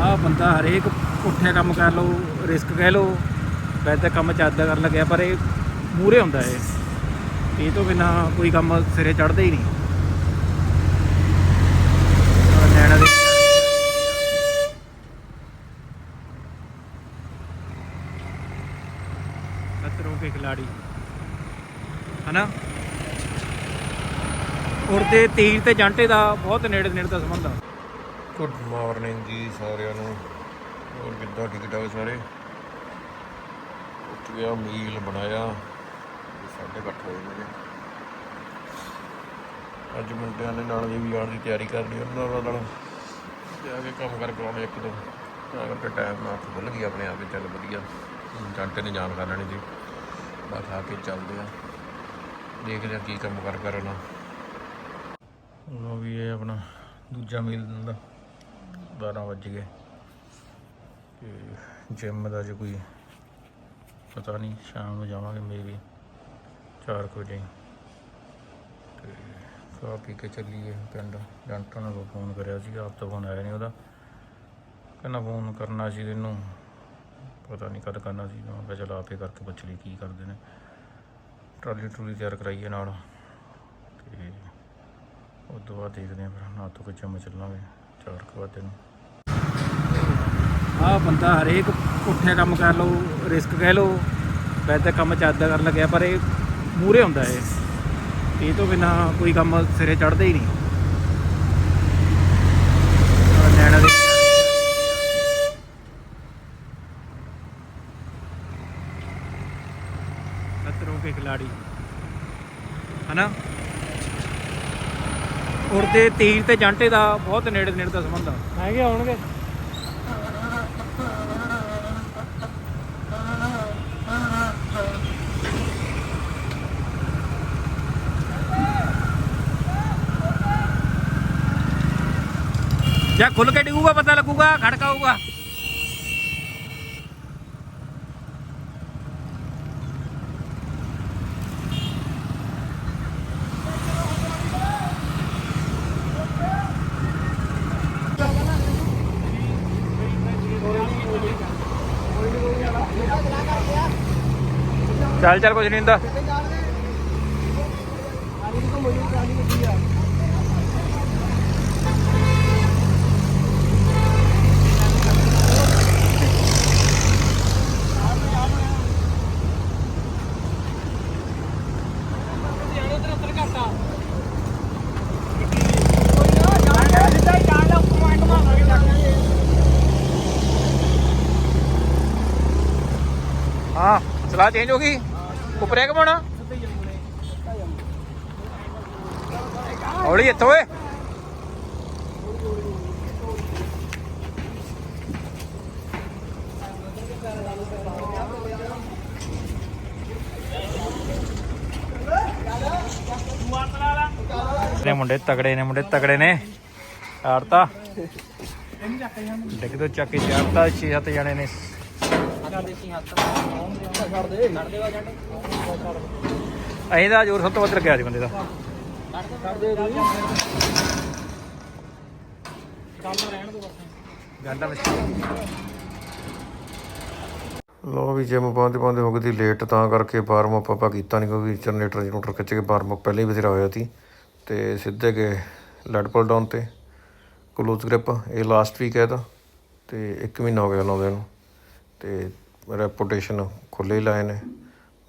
ਆਹ ਬੰਦਾ ਹਰੇਕ ਪੁੱਠੇ ਕੰਮ ਕਰ ਲਓ ਰਿਸਕ ਕਹਿ ਲਓ ਵੈਸੇ ਤਾਂ ਕੰਮ ਚੱਜਦਾ ਕਰਨ ਲੱਗਿਆ, ਪਰ ਇਹ ਮੂਰੇ ਹੁੰਦਾ ਇਹ। ਇਹ ਤੋਂ ਬਿਨਾ ਕੋਈ ਕੰਮ ਸਿਰੇ ਚੜਦਾ ਹੀ ਨਹੀਂ। ਆਹ ਨੈਣਾ ਦੇ ਖਤਰੋਂ ਕੇ ਖਿਲਾੜੀ ਹਨਾ? ਉੜਦੇ ਤੀਰ ਤੇ ਜਾਂਟੇ ਦਾ ਬਹੁਤ ਨੇੜੇ ਨੇੜੇ ਦਾ ਸੰਬੰਧ ਆ। ਗੁੱਡ ਮਾਰਨਿੰਗ ਜੀ ਸਾਰਿਆਂ ਨੂੰ। ਹੋਰ ਕਿੱਦਾਂ, ਠੀਕ ਠਾਕ ਸਾਰੇ? ਉੱਠ ਗਿਆ, ਮੀਲ ਬਣਾਇਆ। ਤੇ ਸਾਢੇ ਕੁ ਅੱਠ ਅੱਜ ਮੁੰਡਿਆਂ ਨੇ ਨਾਲ ਜੀ ਵੀ ਆਉਣ ਦੀ ਤਿਆਰੀ ਕਰਨੀ ਉਹਨਾਂ ਨਾਲ। ਜਾ ਕੇ ਕੰਮ ਕਰ ਕਰਾਉਣੇ ਇੱਕ ਦੋ। ਤਾਂ ਕਰਕੇ ਟਾਈਮ ਨਾਲ ਖੁੱਲ ਗਈ ਆਪਣੇ ਆਪ ਹੀ, ਚੱਲ ਵਧੀਆ। ਜੰਟੇ ਨੇ ਜਾਣ ਕਰ ਲੈਣੀ ਜੀ। ਬਸ ਆ ਕੇ ਚੱਲਦੇ ਆ। ਦੇਖਦੇ ਆ ਕੀ ਕੰਮ ਕਰ ਕਰਨਾ ਲੋ ਵੀ ਇਹ ਆਪਣਾ ਦੂਜਾ ਮੀਲ ਦਾ 12 ਵੱਜ ਗਏ। ਤੇ ਜਿਮ ਦਾ ਜੇ ਕੋਈ ਪਤਾ ਨਹੀਂ, ਸ਼ਾਮ ਨੂੰ ਜਾਵਾਂਗੇ ਮੇਬੀ 4 ਵਜੇ। ਤੇ ਖਾ ਪੀ ਕੇ ਚੱਲੀਏ ਪਿੰਡ। ਜੰਟਾਂ ਨੂੰ ਫੋਨ ਕਰਿਆ ਸੀ ਆਪ ਤਾਂ ਫੋਨ ਆਇਆ ਨਹੀਂ ਉਹਦਾ। ਕਹਿੰਦਾ ਫੋਨ ਕਰਨਾ ਸੀ ਇਹਨੂੰ ਪਤਾ ਨਹੀਂ ਕਦ ਕਰਨਾ ਸੀ। ਮੈਂ ਕਿਹਾ ਚਲ ਆਪੇ ਕਰਕੇ ਪੁੱਛ ਲਈ ਕੀ ਕਰਦੇ ਨੇ। ਟਰਾਲੀ ਟਰੂਲੀ ਤਿਆਰ ਕਰਾਈਏ ਨਾਲ। ਤੇ ਉਸ ਤੋਂ ਬਾਅਦ ਦੇਖਦੇ ਹਾਂ ਫਿਰ, ਨਾ ਤੋਂ ਕਿ ਚੱਲਾਂਗੇ। ਚਾਰ ਕੁ ਨੂੰ। ਆਹ ਬੰਦਾ ਹਰੇਕ ਪੁੱਠੇ ਕੰਮ ਕਰ ਲਓ ਰਿਸਕ ਕਹਿ ਲਓ ਵੈਸੇ ਕੰਮ ਚੱਜਦਾ ਕਰਨ ਲੱਗਿਆ, ਪਰ ਇਹ ਮੂਰੇ ਹੁੰਦਾ ਇਹ। ਇਹ ਤੋਂ ਬਿਨਾ ਕੋਈ ਕੰਮ ਸਿਰੇ ਚੜਦਾ ਹੀ ਨਹੀਂ। ਆਹ ਨੈਣਾ ਦੇ ਖਤਰੋਂ ਕੇ ਖਿਲਾੜੀ ਹਨਾ? ਉੜਦੇ ਤੀਰ ਤੇ ਜਾਂਟੇ ਦਾ ਬਹੁਤ ਨੇੜੇ ਨੇੜੇ ਦਾ ਸੰਬੰਧ ਆ। ਹੈਗੇ ਆਉਣਗੇ। ਜਾਂ ਖੁੱਲ ਕੇ ਡਿੱਗੂਗਾ ਪਤਾ ਲੱਗੂਗਾ ਖੜਕਾਊਗਾ। ਚੱਲ ਚੱਲ ਕੁਝ ਨਹੀਂ ਹੁੰਦਾ। ਹਾਂ ਸਲਾਹ ਚੇਂਜ ਹੋ ਗਈ? ਉੱਪਰੇ ਕਮਾਉਣਾ ਹੌਲੀ ਇੱਥੋਂ ਓਏ। ਨੇ ਮੁੰਡੇ ਤਗੜੇ ਨੇ, ਮੁੰਡੇ ਤਗੜੇ ਨੇ। ਆੜਤਾ। ਡਿੱਗ ਤੋਂ ਚੱਕ ਕੇ ਚਾੜਤਾ 6-7 ਜਣੇ ਨੇ। ਅਸੀਂ ਦਾ ਜੋਰ ਸਭ ਤੋਂ ਵੱਧ ਲੱਗਿਆ ਸੀ ਬੰਦੇ ਦਾ। ਗੰਦਾ ਲੋ ਵੀ ਜਿਮ ਪਾਉਂਦੇ ਪਾਉਂਦੇ ਹੋ ਗਈ ਸੀ ਲੇਟ ਤਾਂ ਕਰਕੇ ਵਾਰਮ ਅਪ ਆਪਾਂ ਕੀਤਾ ਨਹੀਂ ਕਿਉਂਕਿ ਜਨਰੇਟਰ ਜਨਰੇਟਰ ਖਿੱਚ ਕੇ ਵਾਰਮ ਅਪ ਪਹਿਲਾਂ ਹੀ ਬਥੇਰਾ ਹੋਇਆ ਸੀ। ਤੇ ਸਿੱਧੇ ਗਏ ਲੈਡ ਪੁਲ ਡਾਊਨ ਤੇ ਕਲੋਜ਼ ਗ੍ਰਿਪ ਇਹ ਲਾਸਟ ਵੀਕ ਹੈ ਇਹਦਾ ਤੇ 1 ਮਹੀਨਾ ਹੋ ਗਿਆ ਲਾਉਂਦੇ ਨੂੰ। ਅਤੇ ਰੈਪੂਟੇਸ਼ਨ ਖੁੱਲ੍ਹੇ ਹੀ ਲਾਏ ਨੇ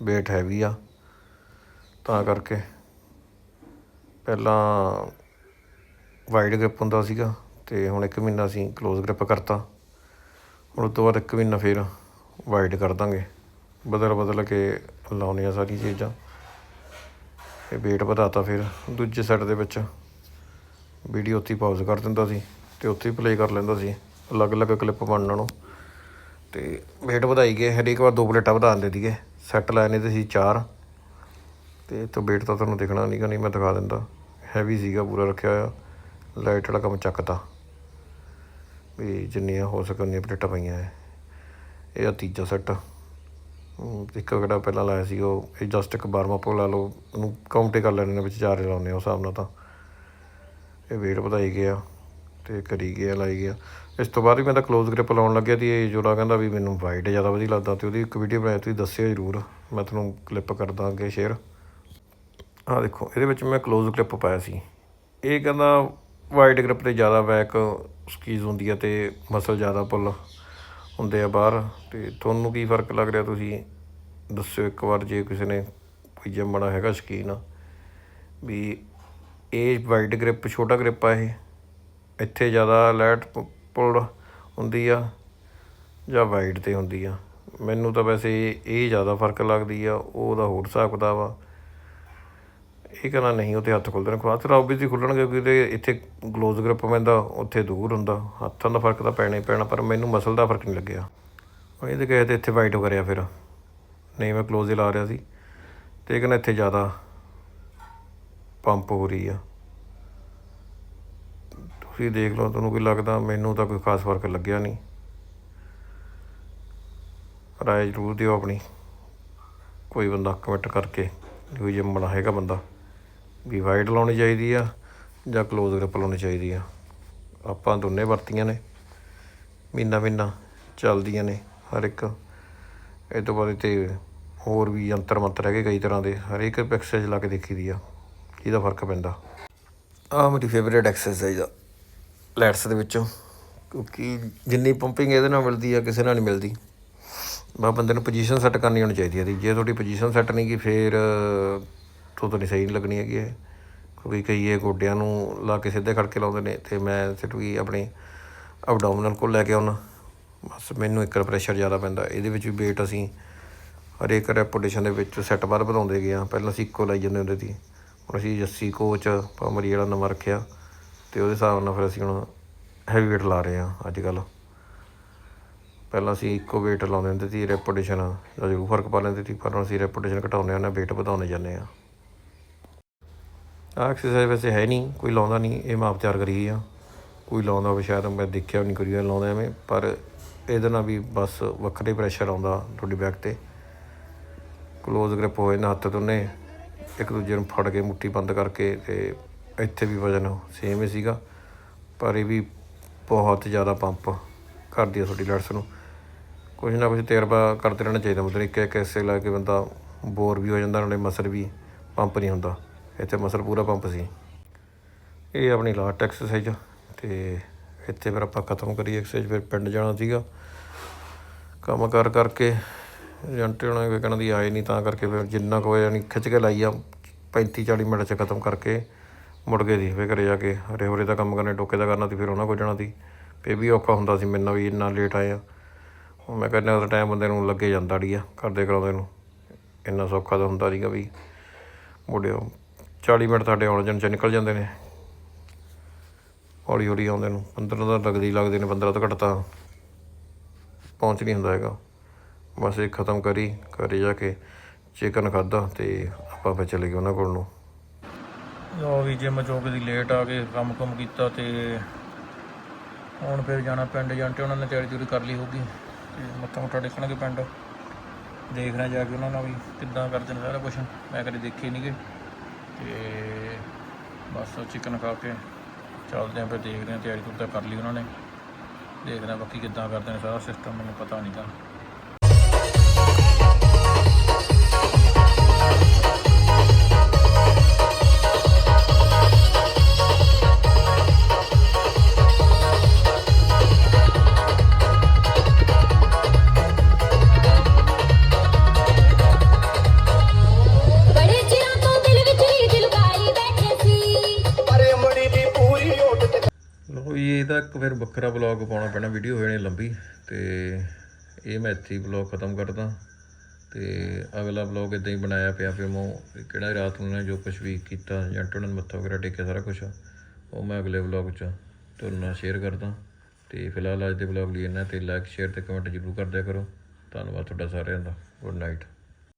ਵੇਟ ਹੈਵੀ ਆ। ਤਾਂ ਕਰਕੇ ਪਹਿਲਾਂ ਵਾਈਡ ਗ੍ਰਿਪ ਹੁੰਦਾ ਸੀਗਾ ਅਤੇ ਹੁਣ ਇੱਕ ਮਹੀਨਾ ਅਸੀਂ ਕਲੋਜ਼ ਗ੍ਰਿਪ ਕਰਤਾ। ਹੁਣ ਉਸ ਤੋਂ ਬਾਅਦ ਇੱਕ ਮਹੀਨਾ ਫਿਰ ਵਾਈਡ ਕਰ ਦਾਂਗੇ। ਬਦਲ ਬਦਲ ਕੇ ਲਾਉਣੇ ਆ ਸਾਰੀਆਂ ਚੀਜ਼ਾਂ। ਇਹ weight ਵਧਾਤਾ ਫਿਰ। ਦੂਜੇ ਸੈੱਟ ਦੇ ਵਿੱਚ ਵੀਡੀਓ ਉੱਥੇ ਪਾਉਜ਼ ਕਰ ਦਿੰਦਾ ਸੀ ਤੇ ਉੱਥੇ ਪਲੇ ਕਰ ਲੈਂਦਾ ਸੀ। ਅਲੱਗ-ਅਲੱਗ ਕਲਿੱਪ ਬਣਨ ਨੂੰ। ਤੇ weight ਵਧਾਈ ਗਏ। ਹਰੇਕ ਵਾਰ ਦੋ ਪਲੇਟਾਂ ਵਧਾ ਦਿੰਦੇ ਸੀਗੇ। ਸੈੱਟ ਲੈਣੇ ਤੇ ਸੀ ਚਾਰ। ਤੇ ਇੱਥੋਂ weight ਤਾਂ ਤੁਹਾਨੂੰ ਦਿਖਣਾ ਨਹੀਂਗਾ ਨਹੀਂ ਮੈਂ ਦਿਖਾ ਦਿੰਦਾ। ਹੈਵੀ ਸੀਗਾ, ਪੂਰਾ ਰੱਖਿਆ ਹੋਇਆ। ਲਾਈਟ ਵਾਲਾ ਕੰਮ ਚੱਕਤਾ। ਵੀ ਜਿੰਨੀਆਂ ਹੋ ਸਕਣ ਉਨੀਆਂ ਪਲੇਟਾਂ ਪਈਆਂ ਹੈ ਇਹ ਆ ਤੀਜਾ ਸੈੱਟ ਇੱਕ ਕਿਹੜਾ ਪਹਿਲਾਂ ਲਾਇਆ ਸੀ ਉਹ। ਇਹ ਜਸਟ ਇੱਕ ਬਾਰਵਾਂ ਪੋ ਲਾ ਲਓ। ਉਹਨੂੰ ਕਾਊਂਟ ਕਰ ਲੈਣੇ ਨੇ ਵਿੱਚ ਚਾਰ ਲਾਉਂਦੇ ਆ, ਉਸ ਹਿਸਾਬ ਨਾਲ ਤਾਂ। ਇਹ weight ਵਧਾਈ ਗਿਆ। ਤੇ ਕਰੀ ਗਿਆ, ਲਾਈ ਗਿਆ। ਇਸ ਤੋਂ ਬਾਅਦ ਵੀ ਮੈਂ ਤਾਂ ਕਲੋਜ਼ ਗ੍ਰਿਪ ਲਾਉਣ ਲੱਗਿਆ ਤੇ ਇਹ ਜੋੜਾ ਕਹਿੰਦਾ ਵੀ ਮੈਨੂੰ ਵਾਈਟ ਜ਼ਿਆਦਾ ਵਧੀਆ ਲੱਗਦਾ ਤੇ ਉਹਦੀ ਇੱਕ ਵੀਡੀਓ ਬਣਾਈ, ਤੁਸੀਂ ਦੱਸਿਓ ਜ਼ਰੂਰ। ਮੈਂ ਤੁਹਾਨੂੰ ਕਲਿੱਪ ਕਰਦਾ ਅੱਗੇ ਸ਼ੇਅਰ ਆਹ ਦੇਖੋ, ਇਹਦੇ ਵਿੱਚ ਮੈਂ ਕਲੋਜ਼ ਕਲਿੱਪ ਪਾਇਆ ਸੀ। ਇਹ ਕਹਿੰਦਾ ਵਾਈਟ ਗ੍ਰਿਪ ਤੇ ਜ਼ਿਆਦਾ ਬੈਕ ਸਕੀਜ਼ ਹੁੰਦੀ ਆ ਤੇ ਮਸਲ ਜ਼ਿਆਦਾ ਪੁੱਲ ਹੁੰਦੇ ਆ ਬਾਹਰ। ਤੇ ਤੁਹਾਨੂੰ ਕੀ ਫ਼ਰਕ ਲੱਗ ਰਿਹਾ ਤੁਸੀਂ? ਦੱਸਿਓ ਇੱਕ ਵਾਰ ਜੇ ਕਿਸੇ ਨੇ ਕੋਈ ਜੰਮਣਾ ਹੈਗਾ ਸ਼ਕੀਨ। ਵੀ ਇਹ ਵਾਈਡ ਗ੍ਰਿਪ ਛੋਟਾ ਗ੍ਰਿਪ ਆ ਇਹ। ਇੱਥੇ ਜ਼ਿਆਦਾ ਲੈਟ ਪੁੱਲ ਹੁੰਦੀ ਆ ਜਾਂ ਵਾਈਟ ਤੇ ਹੁੰਦੀ ਆ। ਮੈਨੂੰ ਤਾਂ ਵੈਸੇ ਇਹ ਜ਼ਿਆਦਾ ਫ਼ਰਕ ਲੱਗਦੀ ਆ, ਉਹਦਾ ਹੋਰ ਹਿਸਾਬ ਕਿਤਾਬ ਆ। ਇਹ ਕਹਿੰਦਾ ਨਹੀਂ, ਉੱਥੇ ਹੱਥ ਖੁੱਲਦੇ ਨੇ। ਹੱਥ ਤਾਂ ਆਬਵੀਅਸਲੀ ਖੁੱਲਣਗੇ ਕਿਉਂਕਿ ਇੱਥੇ ਗਲੋਜ਼ ਗ੍ਰਿਪ ਪੈਂਦਾ, ਉੱਥੇ ਦੂਰ ਹੁੰਦਾ। ਹੱਥਾਂ ਦਾ ਫ਼ਰਕ ਤਾਂ ਪੈਣਾ ਹੀ ਪੈਣਾ, ਪਰ ਮੈਨੂੰ ਮਸਲ ਦਾ ਫ਼ਰਕ ਨਹੀਂ ਲੱਗਿਆ। ਉਹ ਇਹਦੇ ਕਹੇ ਤੇ ਇੱਥੇ ਵਾਈਟ ਹੋ ਕਰਿਆ ਫਿਰ। ਨਹੀਂ, ਮੈਂ ਕਲੋਜ਼ ਹੀ ਲਾ ਰਿਹਾ ਸੀ। ਤੇ ਇਹ ਕਹਿੰਦਾ ਇੱਥੇ ਜ਼ਿਆਦਾ ਪੰਪ ਹੋ ਰਹੀ ਆ। ਤੁਸੀਂ ਦੇਖ ਲਓ, ਤੁਹਾਨੂੰ ਕੀ ਲੱਗਦਾ ਮੈਨੂੰ ਤਾਂ ਕੋਈ ਖਾਸ ਫ਼ਰਕ ਲੱਗਿਆ ਨਹੀਂ। ਰਾਏ ਜ਼ਰੂਰ ਦਿਓ ਆਪਣੀ। ਕੋਈ ਬੰਦਾ ਕਮੈਂਟ ਕਰਕੇ, ਕੋਈ ਜੰਮਣਾ ਹੈਗਾ ਬੰਦਾ, ਵੀ ਵਾਈਡ ਲਾਉਣੀ ਚਾਹੀਦੀ ਆ ਜਾਂ ਕਲੋਜ਼ ਗ੍ਰਿਪ ਲਾਉਣੀ ਚਾਹੀਦੀ ਆ। ਆਪਾਂ ਦੋਨੇ ਵਰਤੀਆਂ ਨੇ, ਮਹੀਨਾ ਮਹੀਨਾ ਚੱਲਦੀਆਂ ਨੇ, ਹਰ ਇੱਕ। ਇਹ ਤੋਂ ਬਾਅਦ ਤੇ ਹੋਰ ਵੀ ਯੰਤਰ ਮੰਤਰ ਹੈਗੇ ਕਈ ਤਰ੍ਹਾਂ ਦੇ ਹਰੇਕ ਐਕਸਰਸਾਈਜ਼ ਲਾ ਕੇ ਦੇਖੀ ਦੀ ਆ ਇਹਦਾ ਫ਼ਰਕ ਪੈਂਦਾ। ਆ ਮੇਰੀ ਫੇਵਰੇਟ ਐਕਸਰਸਾਈਜ਼ ਆ। ਲੈਟਸ ਦੇ ਵਿੱਚੋਂ, ਕਿਉਂਕਿ ਜਿੰਨੀ ਪੰਪਿੰਗ ਇਹਦੇ ਨਾਲ ਮਿਲਦੀ ਆ, ਕਿਸੇ ਨਾਲ ਨਹੀਂ ਮਿਲਦੀ। ਬਾ ਬੰਦੇ ਨੂੰ ਪੋਜੀਸ਼ਨ ਸੈੱਟ ਕਰਨੀ ਹੋਣੀ ਚਾਹੀਦੀ ਹੈ ਦੀ ਜੇ ਤੁਹਾਡੀ ਪੋਜੀਸ਼ਨ ਸੈੱਟ ਨਹੀਂ ਗਈ ਫੇਰ ਤੋਂ ਤਾਂ ਨਹੀਂ ਸਹੀ ਨਹੀਂ ਲੱਗਣੀ ਹੈਗੀ ਇਹ। ਕਿਉਂਕਿ ਕਈ ਇਹ ਗੋਡਿਆਂ ਨੂੰ ਲਾ ਕੇ ਸਿੱਧੇ ਖੜ ਕੇ ਲਾਉਂਦੇ ਨੇ, ਤੇ ਮੈਂ ਸਿਰਫ ਵੀ ਆਪਣੇ ਅਬਡੋਮੀਨਲ ਕੋਲ ਲੈ ਕੇ ਆਉਣਾ ਬਸ ਮੈਨੂੰ ਇੱਕ ਪ੍ਰੈਸ਼ਰ ਜ਼ਿਆਦਾ ਪੈਂਦਾ। ਇਹਦੇ ਵਿੱਚ ਵੀ weight ਅਸੀਂ ਹਰੇਕ ਰੈਪੋਟੇਸ਼ਨ ਦੇ ਵਿੱਚ ਸੈੱਟ ਬਾਰ ਵਧਾਉਂਦੇ ਗਏ ਹਾਂ ਪਹਿਲਾਂ ਅਸੀਂ ਇੱਕੋ ਲਾਈ ਜਾਂਦੇ ਹੁੰਦੇ ਸੀ। ਹੁਣ ਅਸੀਂ ਜੱਸੀ, ਕੋਚ ਪਾਮਰੀ ਵਾਲਾ ਨਵਾਂ ਰੱਖਿਆ। ਤੇ ਉਹਦੇ ਹਿਸਾਬ ਨਾਲ ਫਿਰ ਅਸੀਂ ਹੁਣ ਹੈਵੀ weight ਲਾ ਰਹੇ ਹਾਂ ਅੱਜ ਕੱਲ੍ਹ। ਪਹਿਲਾਂ ਅਸੀਂ ਇੱਕੋ weight ਲਾਉਂਦੇ ਹੁੰਦੇ ਸੀ ਰੈਪੋਟੇਸ਼ਨ ਦਾ ਜ਼ਰੂਰ ਫ਼ਰਕ ਪਾ ਲੈਂਦੇ ਸੀ, ਪਰ ਹੁਣ ਅਸੀਂ ਰੈਪੋਟੇਸ਼ਨ ਘਟਾਉਂਦੇ ਹਾਂ, ਨਾ weight ਵਧਾਉਂਦੇ ਜਾਂਦੇ ਹਾਂ। ਆਹ ਐਕਸਰਸਾਈਜ਼ ਵੈਸੇ ਹੈ ਨਹੀਂ, ਕੋਈ ਲਾਉਂਦਾ ਨਹੀਂ, ਇਹ ਮੈਂ ਆਪ ਤਿਆਰ ਕਰੀ ਆ ਕੋਈ ਲਾਉਂਦਾ ਹੋਵੇ ਸ਼ਾਇਦ, ਮੈਂ ਦੇਖਿਆ ਵੀ ਨਹੀਂ ਕੋਈ ਲਾਉਂਦਾ ਐਵੇਂ, ਪਰ ਇਹਦੇ ਨਾਲ ਵੀ ਬਸ ਵੱਖਰੇ ਪ੍ਰੈਸ਼ਰ ਆਉਂਦਾ ਤੁਹਾਡੀ ਬੈਕ ਤੇ। ਕਲੋਜ਼ ਗ੍ਰਿਪ ਹੋਏ ਨਾ ਹੱਥ ਦੋਨੇ ਇੱਕ ਦੂਜੇ ਨੂੰ ਫੜ ਕੇ ਮੁੱਠੀ ਬੰਦ ਕਰਕੇ ਤੇ ਇੱਥੇ ਵੀ ਵਜਨ ਸੇਮ ਹੀ ਸੀਗਾ, ਪਰ ਇਹ ਵੀ ਬਹੁਤ ਜ਼ਿਆਦਾ ਪੰਪ ਕਰਦੀ ਆ ਤੁਹਾਡੀ ਲੈਟਸ ਨੂੰ। ਕੁਝ ਨਾ ਕੁਝ ਤਜਰਬਾ ਕਰਦੇ ਰਹਿਣਾ ਚਾਹੀਦਾ ਮਤਲਬ ਇੱਕ ਇੱਕ ਐਸੇ ਲਾ ਕੇ ਬੰਦਾ ਬੋਰ ਵੀ ਹੋ ਜਾਂਦਾ, ਨਾਲੇ ਮਸਲ ਵੀ ਪੰਪ ਨਹੀਂ ਹੁੰਦਾ। ਇੱਥੇ ਮਸਲ ਪੂਰਾ ਪੰਪ ਸੀ। ਇਹ ਆਪਣੀ ਲਾਸਟ ਐਕਸਰਸਾਈਜ਼ ਤੇ ਇੱਥੇ ਫਿਰ ਆਪਾਂ ਖਤਮ ਕਰੀ ਐਕਸਰਸਾਈਜ਼ ਫਿਰ ਪਿੰਡ ਜਾਣਾ ਸੀਗਾ। ਕੰਮ ਕਰ ਕਰਕੇ ਏਜੰਟ ਹੋਣਾ ਕੋਈ ਕਹਿਣਾ ਦੀ ਆਏ ਨਹੀਂ, ਤਾਂ ਕਰਕੇ ਫਿਰ ਜਿੰਨਾ ਕੁ ਹੋਇਆ ਨਹੀਂ ਖਿੱਚ ਕੇ ਲਾਈ ਆ 35 40 ਮਿੰਟ ਚ ਖਤਮ ਕਰਕੇ ਮੁੜ ਗਏ ਸੀ ਫਿਰ ਘਰੇ ਜਾ ਕੇ ਹਰੇ ਹੋਰੇ ਦਾ ਕੰਮ ਕਰਨੇ, ਟੋਕੇ ਦਾ ਕਰਨਾ ਤੇ ਫਿਰ ਉਹਨਾਂ ਕੋਲ ਜਾਣਾ ਸੀ। ਫੇ ਵੀ ਔਖਾ ਹੁੰਦਾ ਸੀ ਮੈਨੂੰ ਵੀ, ਇੰਨਾ ਲੇਟ ਆਇਆ ਹੁਣ ਮੈਂ ਕਹਿੰਦਾ ਉਹਦਾ ਟਾਈਮ ਬੰਦੇ ਨੂੰ ਲੱਗੇ ਜਾਂਦਾ ਅੜੀਆ ਕਰਦੇ ਕਰਾਉਂਦੇ ਨੂੰ। ਇੰਨਾ ਸੌਖਾ ਤਾਂ ਹੁੰਦਾ ਸੀਗਾ ਵੀ ਮੁੜਿਓ 40 ਮਿੰਟ ਤੁਹਾਡੇ ਆਉਣ ਜਾਣ ਚ ਨਿਕਲ ਜਾਂਦੇ ਨੇ। ਹੌਲੀ ਹੌਲੀ ਆਉਂਦੇ ਨੂੰ 15 ਤਾਂ ਲੱਗਦੇ ਹੀ ਲੱਗਦੇ ਨੇ 15 ਤੋਂ ਘੱਟ ਤਾਂ ਪਹੁੰਚ ਨਹੀਂ ਹੁੰਦਾ ਹੈਗਾ। ਬਸ ਇਹ ਖਤਮ ਕਰੀ, ਘਰੇ ਜਾ ਕੇ ਚਿਕਨ ਖਾਦਾ ਤੇ ਆਪਾਂ ਫਿਰ ਚਲੇ ਗਏ ਉਹਨਾਂ ਕੋਲ ਨੂੰ। ਲੋ ਵੀ ਜਿਮ ਚੌਕ ਦੀ ਲੇਟ ਆ ਕੇ ਕੰਮ ਕੁਮ ਕੀਤਾ ਤੇ ਹੁਣ ਫਿਰ ਜਾਣਾ ਪਿੰਡ ਜਾਂਟੇ ਉਹਨਾਂ ਨੇ ਤਿਆਰੀ ਤਿਉਰੀ ਕਰ ਲਈ ਹੋਊਗੀ। ਤੇ ਮੱਥਾ ਮੁੱਠਾ ਟੇਕਣਗੇ ਪਿੰਡ। ਦੇਖਣਾ ਜਾ ਕੇ ਉਹਨਾਂ ਨਾਲ ਵੀ ਕਿੱਦਾਂ ਕਰਦੇ ਨੇ ਸਾਰਾ ਕੁਝ ਮੈਂ ਕਦੇ ਦੇਖੇ ਨਹੀਂਗੇ ਤੇ ਬਸ ਚਿਕਨ ਖਾ ਕੇ ਚੱਲਦੇ ਆਂ ਫਿਰ ਦੇਖਦੇ ਆਂ ਤਿਆਰੀ ਤੁਰ ਤਾਂ ਕਰ ਲਈ ਉਹਨਾਂ ਨੇ। ਦੇਖਦੇ ਆਂ ਬਾਕੀ ਕਿੱਦਾਂ ਕਰਦੇ ਨੇ ਸਾਰਾ ਸਿਸਟਮ ਮੈਨੂੰ ਪਤਾ ਨਹੀਂ ਤਾਂ ਫਿਰ ਵੱਖਰਾ ਵਲੌਗ ਪਾਉਣਾ ਪੈਣਾ ਵੀਡੀਓ ਹੋ ਜਾਣੀ ਲੰਬੀ ਤੇ ਇਹ ਮੈਂ ਇੱਥੇ ਹੀ ਵਲੌਗ ਖਤਮ ਕਰਦਾ। ਤੇ ਅਗਲਾ ਵਲੌਗ ਇਦਾਂ ਹੀ ਬਣਾਇਆ ਪਿਆ ਫਿਰ ਮੈਂ ਕਿਹੜਾ ਰਾਤ ਨੂੰ ਨੇ ਜੋ ਕੁਝ ਵੀ ਕੀਤਾ ਜਾਂ ਟੁਣਨ ਮੱਥਾ ਵਗੈਰਾ ਟੇਕਿਆ ਸਾਰਾ ਕੁਝ ਉਹ ਮੈਂ ਅਗਲੇ ਵਲੌਗ 'ਚ ਤੁਹਾਨੂੰ ਨਾਲ ਸ਼ੇਅਰ ਕਰਦਾ। ਤੇ ਫਿਲਹਾਲ ਅੱਜ ਦੇ ਵਲੌਗ ਲਈ ਇੰਨਾ ਤੇ ਲਾਈਕ ਸ਼ੇਅਰ ਤੇ ਕਮੈਂਟ ਜ਼ਰੂਰ ਕਰਦਿਆ ਕਰੋ। ਧੰਨਵਾਦ ਤੁਹਾਡਾ ਸਾਰਿਆਂ ਦਾ। Good night